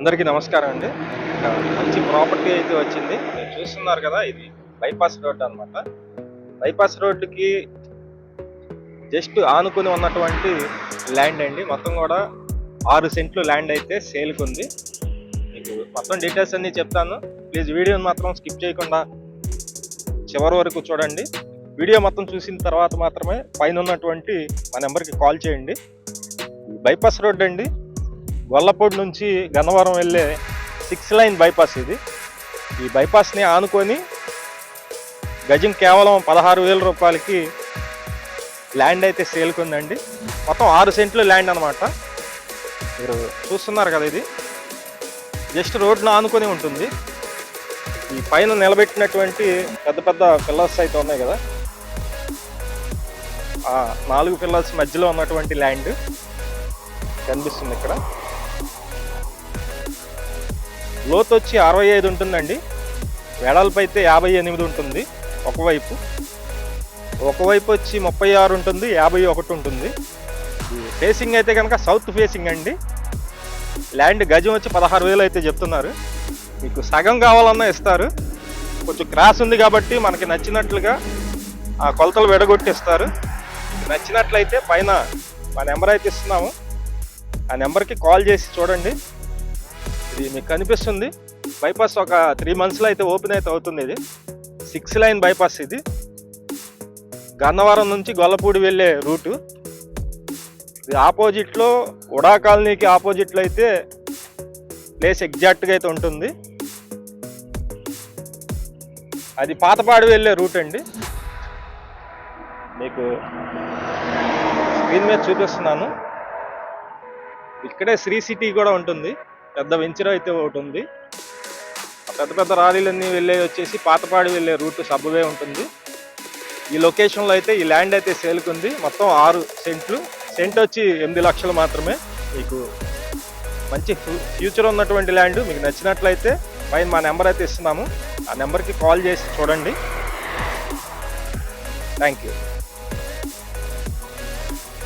అందరికీ నమస్కారం అండి. మంచి ప్రాపర్టీ అయితే వచ్చింది. మీరు చూస్తున్నారు కదా ఇది బైపాస్ రోడ్ అన్నమాట. బైపాస్ రోడ్డుకి జస్ట్ ఆనుకుని ఉన్నటువంటి ల్యాండ్ అండి. మొత్తం కూడా ఆరు సెంట్లు ల్యాండ్ అయితే సేల్కి ఉంది. మీకు మొత్తం డీటెయిల్స్ అన్ని చెప్తాను. ప్లీజ్ వీడియోని మాత్రం స్కిప్ చేయకుండా చివరి వరకు చూడండి. వీడియో మొత్తం చూసిన తర్వాత మాత్రమే పైన ఉన్నటువంటి మా నెంబర్కి కాల్ చేయండి. బైపాస్ రోడ్ అండి. గొల్లపూడి నుంచి గన్నవరం వెళ్ళే సిక్స్ లైన్ బైపాస్ ఇది. ఈ బైపాస్ని ఆనుకొని గజం కేవలం పదహారు వేల రూపాయలకి ల్యాండ్ అయితే సేల్కుందండి మొత్తం ఆరు సెంట్లు ల్యాండ్ అనమాట మీరు చూస్తున్నారు కదా ఇది. జస్ట్ రోడ్ను ఆనుకొని ఉంటుంది. ఈ పైన నిలబెట్టినటువంటి పెద్ద పెద్ద పిల్లర్స్ అయితే ఉన్నాయి కదా. ఆ నాలుగు పిల్లర్స్ మధ్యలో ఉన్నటువంటి ల్యాండ్ కనిపిస్తుంది ఇక్కడ. లోతు వచ్చి అరవై ఐదు ఉంటుందండి. వెడల్పు అయితే యాభై ఎనిమిది ఉంటుంది ఒకవైపు. ఒకవైపు వచ్చి ముప్పై ఆరు ఉంటుంది యాభై ఒకటి ఉంటుంది. ఫేసింగ్ అయితే కనుక సౌత్ ఫేసింగ్ అండి. ల్యాండ్ గజం వచ్చి పదహారు వేలు అయితే చెప్తున్నారు. మీకు సగం కావాలన్నా ఇస్తారు. కొంచెం క్రాస్ ఉంది కాబట్టి మనకి నచ్చినట్లుగా ఆ కొలతలు విడగొట్టిస్తారు. నచ్చినట్లయితే పైన మా నెంబర్ అయితే ఇస్తున్నాము. ఆ నెంబర్కి కాల్ చేసి చూడండి. ఇది మీకు కనిపిస్తుంది. బైపాస్ ఒక త్రీ మంత్స్లో అయితే ఓపెన్ అయితే అవుతుంది ఇది. సిక్స్ లైన్ బైపాస్ ఇది. గన్నవరం నుంచి గొల్లపూడి వెళ్ళే రూటు. ఇది ఆపోజిట్లో ఉడా కాలనీకి ఆపోజిట్లో అయితే ప్లేస్ ఎగ్జాక్ట్గా అయితే ఉంటుంది. అది పాతపాడు వెళ్ళే రూట్ అండి. మీకు స్క్రీన్ మీద చూపిస్తున్నాను. ఇక్కడే శ్రీ సిటీ కూడా ఉంటుంది. పెద్ద వెంచర్ అయితే ఒకటి ఉంది. పెద్ద పెద్ద రాలీలన్నీ వెళ్ళే వచ్చేసి పాతపాడి వెళ్ళే రూట్ సబ్వే ఉంటుంది. ఈ లొకేషన్లో అయితే ఈ ల్యాండ్ అయితే సేల్కుంది మొత్తం ఆరు సెంట్లు. సెంట్ వచ్చి ఎనిమిది లక్షలు మాత్రమే. మీకు మంచి ఫ్యూ- ఫ్యూచర్ ఉన్నటువంటి ల్యాండ్ మీకు నచ్చినట్లయితే పైన మా నెంబర్ అయితే ఇస్తున్నాము. ఆ నెంబర్కి కాల్ చేసి చూడండి. Thank you